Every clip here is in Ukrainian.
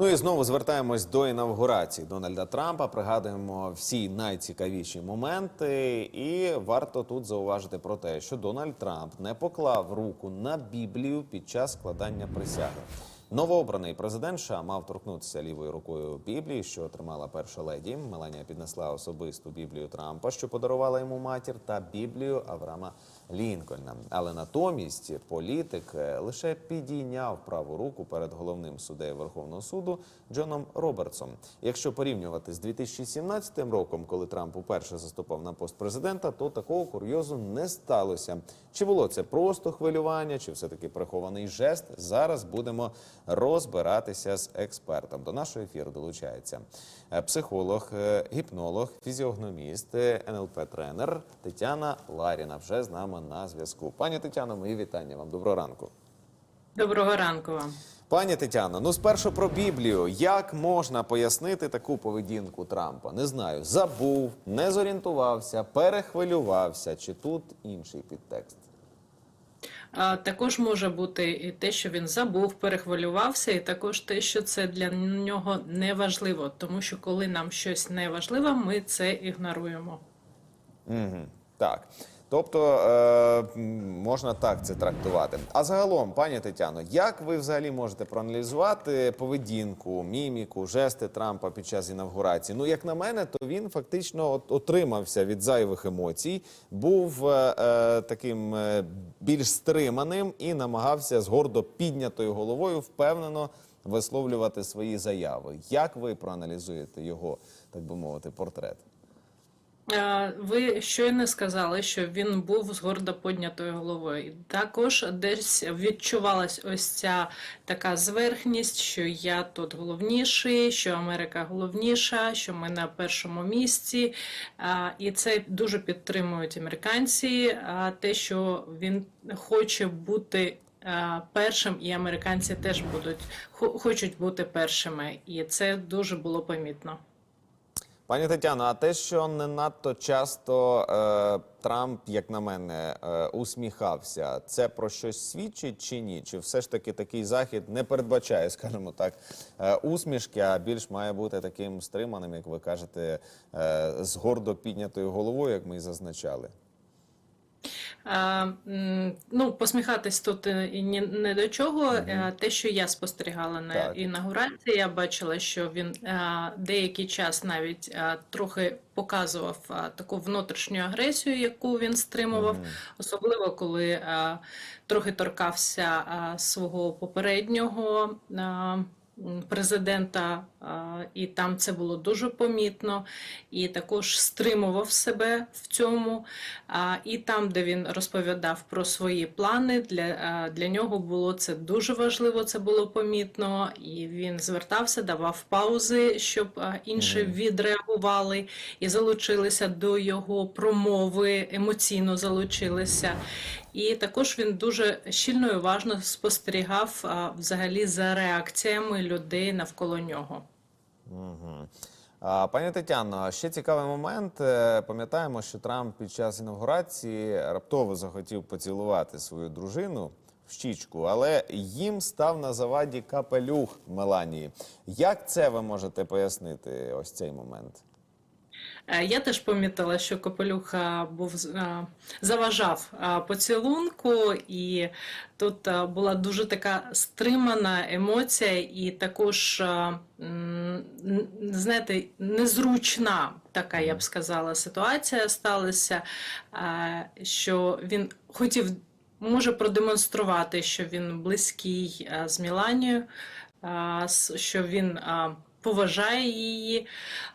Ну і знову звертаємось до інавгурації Дональда Трампа. Пригадуємо всі найцікавіші моменти, і варто тут зауважити про те, що Дональд Трамп не поклав руку на Біблію під час складання присяги. Новообраний президент США мав торкнутися лівою рукою Біблії, що отримала перша леді. Меланія піднесла особисту Біблію Трампа, що подарувала йому матір, та Біблію Авраама Лінкольна. Але натомість політик е, лише підійняв праву руку перед головним суддею Верховного суду Джоном Робертсом. Якщо порівнювати з 2017 роком, коли Трамп уперше заступав на пост президента, то такого курйозу не сталося. Чи було це просто хвилювання, чи все-таки прихований жест? Зараз будемо розбиратися з експертом. До нашого ефіру долучається е, психолог, е, гіпнолог, фізіогноміст, е, НЛП-тренер Тетяна Ларіна. Вже з нами на зв'язку. Пані Тетяно, мої вітання вам. Доброго ранку. Доброго ранку вам. Пані Тетяно, ну спершу про Біблію. Як можна пояснити таку поведінку Трампа? Не знаю, забув, не зорієнтувався, перехвилювався, чи тут інший підтекст? А, також може бути і те, що він забув, перехвилювався, і також те, що це для нього не важливо, тому що коли нам щось не важливо, ми це ігноруємо. Угу. Так. Тобто е, можна так це трактувати. А загалом, пані Тетяно, як ви взагалі можете проаналізувати поведінку, міміку, жести Трампа під час інавгурації? Ну, як на мене, то він фактично от, отримався від зайвих емоцій, був е, е, таким е, більш стриманим і намагався з гордо піднятою головою впевнено висловлювати свої заяви. Як ви проаналізуєте його, так би мовити, портрет? Ви щойно сказали, що він був з гордо піднятою головою. Також десь відчувалась ось ця така зверхність, що я тут головніший, що Америка головніша, що ми на першому місці. І це дуже підтримують американці. Те, що він хоче бути. Першим і американці теж будуть хо- хочуть бути першими, і це дуже було помітно. Пані Тетяно, а те, що не надто часто е, Трамп, як на мене, е, усміхався, це про щось свідчить чи ні? Чи все ж таки такий захід не передбачає, скажімо так, е, усмішки, а більш має бути таким стриманим, як ви кажете, е, з гордо піднятою головою, як ми і зазначали? Ну, посміхатись тут е, і ні, не до чого. Е, Те, що я спостерігала на Так. інаугурації, я бачила, що він е, деякий час навіть трохи показував таку внутрішню агресію, яку він стримував, особливо коли трохи торкався свого попереднього. Президента, і там це було дуже помітно, і також стримував себе в цьому. І там, де він розповідав про свої плани, для, для нього було це дуже важливо, це було помітно. І він звертався, давав паузи, щоб інші відреагували і залучилися до його промови, емоційно залучилися. І також він дуже щільно і уважно спостерігав а, взагалі за реакціями людей навколо нього. Угу. Пані Тетяно, ще цікавий момент. Е, Пам'ятаємо, що Трамп під час інаугурації раптово захотів поцілувати свою дружину в щічку, але їм став на заваді капелюх Меланії. Як це ви можете пояснити? Ось цей момент? Е, Я теж помітила, що Копелюх а, був заважав поцілунку, і тут була дуже така стримана емоція, і також, знаєте, незручна така, я б сказала, ситуація сталася, що він хотів, може продемонструвати, що він близький з Міланією, що він поважає її.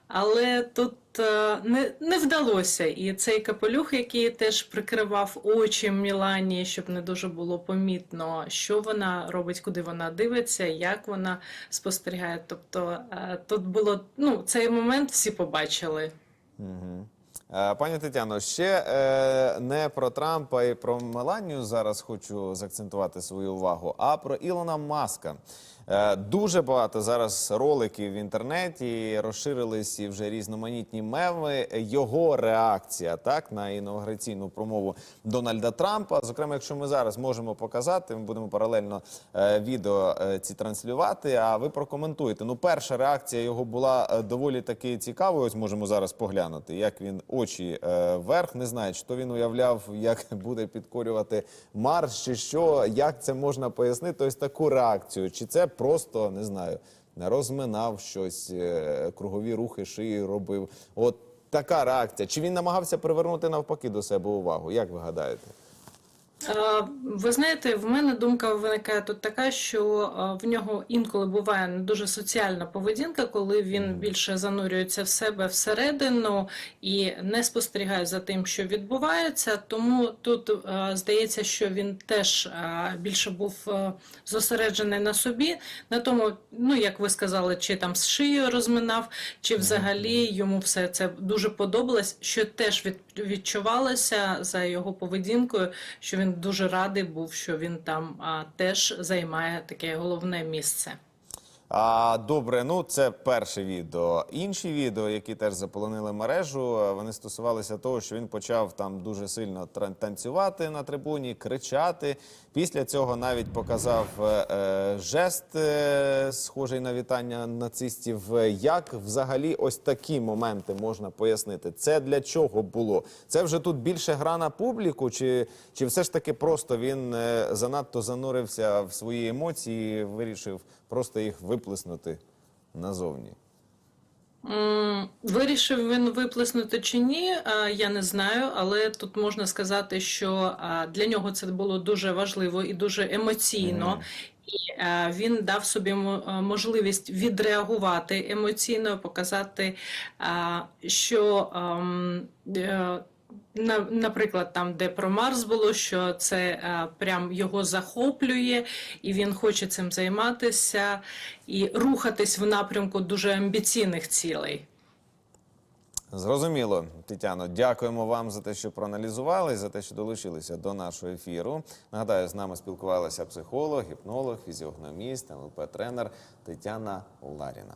Але тут е, не, не вдалося. І цей капелюх, який теж прикривав очі Мілані, щоб не дуже було помітно, що вона робить, куди вона дивиться, як вона спостерігає. Тобто е, тут було ну, цей момент всі побачили. Угу. Пані Тетяно, ще е, не про Трампа і про Меланію зараз хочу заакцентувати свою увагу, а про Ілона Маска. Е, Дуже багато зараз роликів в інтернеті розширились і вже різноманітні меми. Його реакція так на інаугураційну промову Дональда Трампа. Зокрема, якщо ми зараз можемо показати, ми будемо паралельно е, відео е, ці транслювати. А ви прокоментуєте. Ну, перша реакція його була доволі таки цікавою. Ось можемо зараз поглянути, як він очі вверх. Не знаю, чи то він уявляв, як буде підкорювати Марс, чи що, як це можна пояснити. Ось таку реакцію. Чи це просто не знаю, не розминав щось, е, кругові рухи шиї робив. От така реакція. Чи він намагався привернути навпаки до себе увагу? Як ви гадаєте? Е, Ви знаєте, в мене думка виникає тут така, що е, в нього інколи буває не дуже соціальна поведінка, коли він більше занурюється в себе всередину і не спостерігає за тим, що відбувається. Тому тут е, здається, що він теж більше був зосереджений на собі, на тому, ну як ви сказали, чи там з шиєю розминав, чи взагалі йому все це дуже подобалось, що теж від, відчувалося за його поведінкою, що він дуже радий був, що він там а, теж займає таке головне місце. А, добре, ну це перше відео. Інші відео, які теж заполонили мережу, е, вони стосувалися того, що він почав там дуже сильно танцювати на трибуні, кричати. Після цього навіть показав е, е, жест, е, схожий на вітання нацистів. Е, Як взагалі ось такі моменти можна пояснити? Це для чого було? Це вже тут більше гра на публіку, чи, чи все ж таки просто він занадто занурився в свої емоції, вирішив просто їх виплеснути назовні? Вирішив він виплеснути чи ні, я не знаю, але тут можна сказати, що для нього це було дуже важливо і дуже емоційно. І е, він дав собі е, можливість відреагувати емоційно, показати, що ем, е, наприклад, там, де про Марс було, що це е, прям його захоплює, і він хоче цим займатися і рухатись в напрямку дуже амбіційних цілей. Зрозуміло, Тетяно. Дякуємо вам за те, що проаналізували, за те, що долучилися до нашого ефіру. Нагадаю, з нами спілкувалася психолог, гіпнолог, фізіогноміст, НЛП-тренер Тетяна Ларіна.